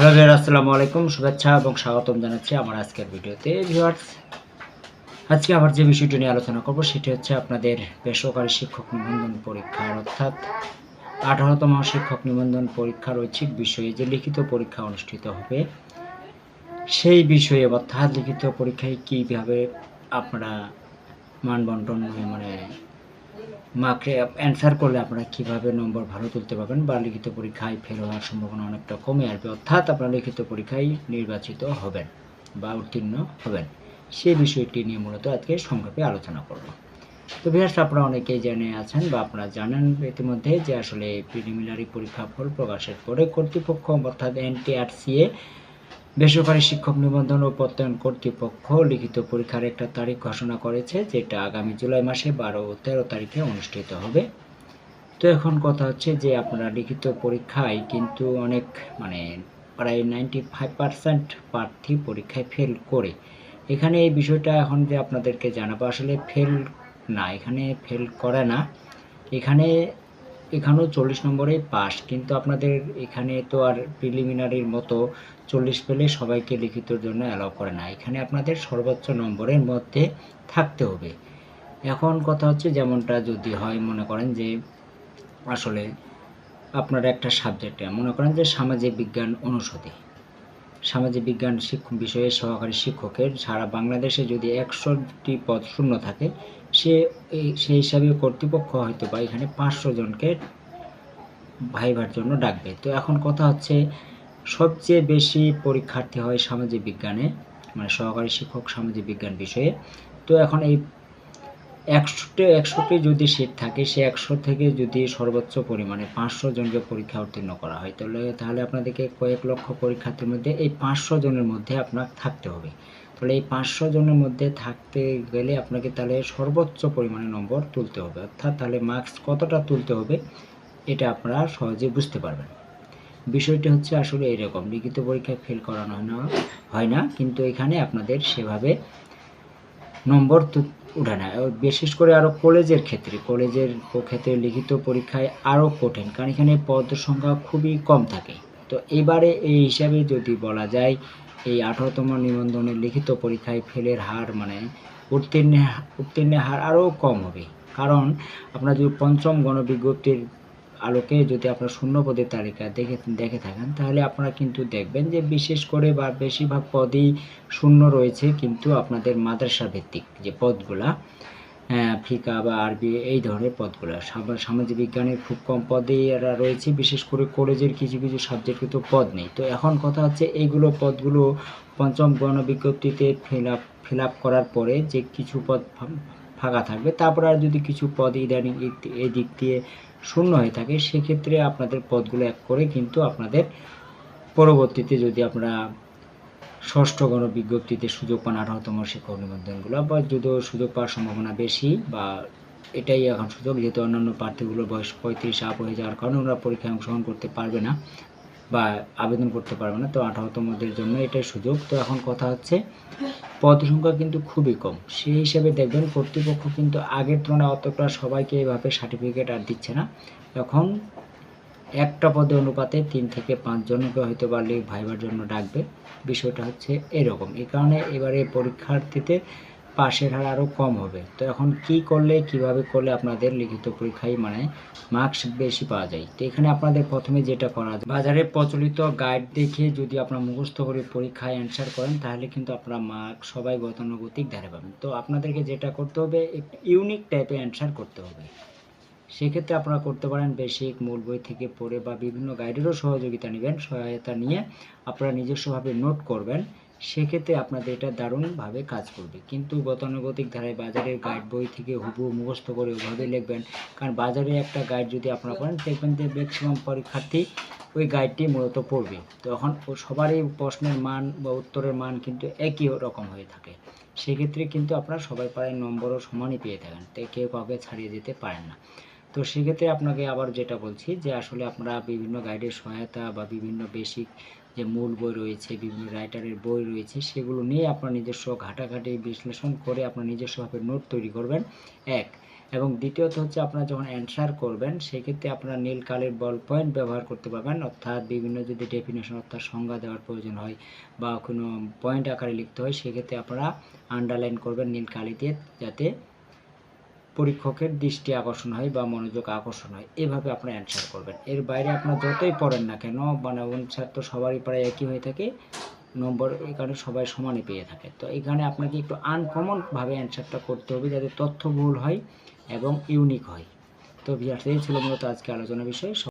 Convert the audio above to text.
Hello viewer আসসালামু আলাইকুম, শুভেচ্ছা এবং স্বাগতম জানাচ্ছি আমার আজকের ভিডিওতে। ভিউয়ার্স, আজকে আবার যে বিষয়টি নিয়ে আলোচনা করব, সেটি হচ্ছে আপনাদের বেসরকারি শিক্ষক নিবন্ধন পরীক্ষার। অর্থাৎ আঠারোতম শিক্ষক নিবন্ধন পরীক্ষার ঐচ্ছিক বিষয়ে যে লিখিত পরীক্ষা অনুষ্ঠিত হবে, সেই বিষয়ে অর্থাৎ লিখিত পরীক্ষায় কীভাবে আপনারা মানবন্টন মানে মার্কে অ্যান্সার করলে আপনারা কীভাবে নম্বর ভালো তুলতে পারবেন বা লিখিত পরীক্ষায় ফেল হওয়ার সম্ভাবনা অনেকটা কমে আসবে, অর্থাৎ আপনারা লিখিত পরীক্ষায় নির্বাচিত হবেন বা উত্তীর্ণ হবেন। সেই বিষয়টি নিয়ে মূলত আজকে সংক্ষেপে আলোচনা করব। তো বিহার আপনারা অনেকেই জেনে আছেন বা আপনারা জানেন ইতিমধ্যে যে আসলে প্রিলিমিনারি পরীক্ষা ফল প্রকাশের পরে কর্তৃপক্ষ অর্থাৎ এনটিআরসিএ বেসরকারি শিক্ষক নিবন্ধন ও প্রত্যয়ন কর্তৃপক্ষ লিখিত পরীক্ষার একটা তারিখ ঘোষণা করেছে, যেটা আগামী জুলাই মাসে বারো ও তেরো তারিখে অনুষ্ঠিত হবে। তো এখন কথা হচ্ছে যে আপনারা লিখিত পরীক্ষায় কিন্তু অনেক মানে প্রায় নাইনটি ফাইভ পার্সেন্ট প্রার্থী পরীক্ষায় ফেল করে। এখানে এই বিষয়টা এখন যে আপনাদেরকে জানাব, আসলে ফেল না, এখানে ফেল করে না। এখানে এখানেও চল্লিশ নম্বরে পাস, কিন্তু আপনাদের এখানে তো আর প্রিলিমিনারির মতো চল্লিশ পেলে সবাইকে লিখিতর জন্য অ্যালাউ করে না। এখানে আপনাদের সর্বোচ্চ নম্বরের মধ্যে থাকতে হবে। এখন কথা হচ্ছে যেমনটা যদি হয়, মনে করেন যে আসলে আপনার একটা সাবজেক্টে মনে করেন যে সামাজিক বিজ্ঞান অনুষদে। সামাজিক বিজ্ঞান শিক্ষক বিষয়ে সহকারী শিক্ষকের সারা বাংলাদেশে যদি একশোটি পদ শূন্য থাকে সে সেই হিসাবে কর্তৃপক্ষ হয়তো বা এখানে পাঁচশো জনকে ভাইবার জন্য ডাকবে। তো এখন কথা হচ্ছে, সবচেয়ে বেশি পরীক্ষার্থী হয় সামাজিক বিজ্ঞানে মানে সহকারী শিক্ষক সামাজিক বিজ্ঞান বিষয়ে। তো এখন এই একশোটি একশোটি যদি সিট থাকে, সে একশো থেকে যদি সর্বোচ্চ পরিমাণে পাঁচশো জনকে পরীক্ষা উত্তীর্ণ করা হয়, তাহলে তাহলে আপনাদেরকে কয়েক লক্ষ পরীক্ষার্থীর মধ্যে এই পাঁচশো জনের মধ্যে আপনার থাকতে হবে। তাহলে এই পাঁচশো জনের মধ্যে থাকতে গেলে আপনাকে তাহলে সর্বোচ্চ পরিমাণে নম্বর তুলতে হবে। অর্থাৎ তাহলে মার্কস কতটা তুলতে হবে, এটা আপনারা সহজে বুঝতে পারবেন। বিষয়টি হচ্ছে আসলে এরকম, লিখিত পরীক্ষায় ফেল করানো হয় না হয় না, কিন্তু এখানে আপনাদের সেভাবে নম্বর উঠে না। বিশেষ করে আরও কলেজের ক্ষেত্রে কলেজের ক্ষেত্রে লিখিত পরীক্ষায় আরও কঠিন, কারণ এখানে পদ সংখ্যা খুবই কম থাকে। তো এবারে এই হিসাবে যদি বলা যায়, এই আঠারোতম নিবন্ধনের লিখিত পরীক্ষায় ফেলের হার মানে উত্তীর্ণ উত্তীর্ণের হার আরও কম হবে। কারণ আপনার যদি পঞ্চম গণবিজ্ঞপ্তির আলোকে যদি আপনার শূন্য পদের তালিকা দেখে দেখে থাকেন, তাহলে আপনারা কিন্তু দেখবেন যে বিশেষ করে বা বেশিরভাগ পদই শূন্য রয়েছে কিন্তু আপনাদের মাদ্রাসা ভিত্তিক যে পদগুলা ফিকা বা আরবি এই ধরনের পদগুলো। সামা- সামাজিক বিজ্ঞানের খুব কম পদেই এরা রয়েছে, বিশেষ করে কলেজের কিছু কিছু সাবজেক্ট কিন্তু পদ নেই। তো এখন কথা হচ্ছে এইগুলো পদগুলো পঞ্চম গণবিজ্ঞপ্তিতে ফিল ফিল আপ করার পরে যে কিছু পদ ফাঁকা থাকবে, তারপর আর যদি কিছু পদ ইদানিং এই দিক দিয়ে শূন্য হয়ে থাকে, সেক্ষেত্রে আপনাদের পদগুলো এক করে কিন্তু আপনাদের পরবর্তীতে যদি আপনারা ষষ্ঠ গণ বিজ্ঞপ্তিতে সুযোগ পান আঠারোতম শিক্ষক নিবন্ধনগুলো বা যদিও সুযোগ পাওয়ার সম্ভাবনা বেশি, বা এটাই এখন সুযোগ, যেহেতু অন্যান্য প্রার্থীগুলোর বয়স পঁয়ত্রিশ আপ হয়ে যাওয়ার কারণে ওরা পরীক্ষায় অংশগ্রহণ করতে পারবে না, বা আবেদন করতে পারবে না, তো আঠারোতমদের জন্য এটাই সুযোগ। তো এখন কথা হচ্ছে, পদ সংখ্যা কিন্তু খুবই কম। সেই হিসেবে দেখবেন কর্তৃপক্ষ কিন্তু আগের তুলনায় অতটা সবাইকে এভাবে সার্টিফিকেট আর দিচ্ছে না। এখন একটা পদে অনুপাতে তিন থেকে পাঁচজনকে হয়তো বা লে- ভাইবার জন্য ডাকবে। বিষয়টা হচ্ছে এরকম। এই কারণে এবারে পরীক্ষার্থীতে পাশের হার আরও কম হবে। তো এখন কি করলে, কীভাবে করলে আপনাদের লিখিত পরীক্ষায় মানে মার্কস বেশি পাওয়া যায়? তো এখানে আপনাদের প্রথমে যেটা করা যায়, বাজারে প্রচলিত গাইড দেখে যদি আপনারা মুখস্থ করে পরীক্ষায় অ্যান্সার করেন, তাহলে কিন্তু আপনারা মার্ক সবাই গতানুগতিক ধারে পাবেন। তো আপনাদেরকে যেটা করতে হবে ইউনিক টাইপের অ্যান্সার করতে হবে। সেক্ষেত্রে আপনারা করতে পারেন বেসিক, মূল বই থেকে পড়ে বা বিভিন্ন গাইডেরও সহযোগিতা নেবেন, সহায়তা নিয়ে আপনারা নিজস্বভাবে নোট করবেন, সেক্ষেত্রে আপনাদের এটা দারুণভাবে কাজ করবে। কিন্তু গতানুগতিক ধারায় বাজারের গাইড বই থেকে হুবহু মুখস্থ করে ওভাবে লিখবেন, কারণ বাজারে একটা গাইড যদি আপনারা পড়েন দেখবেন যে ম্যাক্সিমাম পরীক্ষার্থী ওই গাইডটি মূলত পড়বে। তখন সবারই প্রশ্নের মান বা উত্তরের মান কিন্তু একই রকম হয়ে থাকে। সেক্ষেত্রে কিন্তু আপনারা সবাই প্রায় নম্বরও সমানই পেয়ে থাকেন তাই কেউ কাউকে ছাড়িয়ে যেতে পারেন না। তো সেক্ষেত্রে আপনাকে আবার যেটা বলছি যে আসলে আপনারা বিভিন্ন গাইডের সহায়তা বা বিভিন্ন বেসিক যে মূল বই রয়েছে, বিভিন্ন রাইটারের বই রয়েছে, সেগুলো নিয়ে আপনার নিজস্ব ঘাটাঘাটি বিশ্লেষণ করে আপনার নিজস্বভাবে নোট তৈরি করবেন। এক। এবং দ্বিতীয়ত হচ্ছে আপনারা যখন অ্যান্সার করবেন, সেক্ষেত্রে আপনারা নীল কালির বল পয়েন্ট ব্যবহার করতে পারবেন। অর্থাৎ বিভিন্ন যদি ডেফিনেশন অর্থাৎ সংজ্ঞা দেওয়ার প্রয়োজন হয় বা কোনো পয়েন্ট আকারে লিখতে হয়, সেক্ষেত্রে আপনারা আন্ডারলাইন করবেন নীল কালি দিয়ে যাতে পরীক্ষকের দৃষ্টি আকর্ষণ হয় বা মনোযোগ আকর্ষণ হয়, এভাবে আপনি অ্যান্সার করবেন। এর বাইরে আপনার যতই পড়েন না কেন মানে অ্যান্সার তো সবারই প্রায় একই হয়ে থাকে নম্বর এখানে সবাই সমানই পেয়ে থাকে। তো এখানে আপনাকে একটু আনকমনভাবে অ্যান্সারটা করতে হবে যাতে তথ্য ভুল হয় এবং ইউনিক হয়। তো ভিয়ার্স এই ছিল মূলত আজকে আলোচনা বিষয়।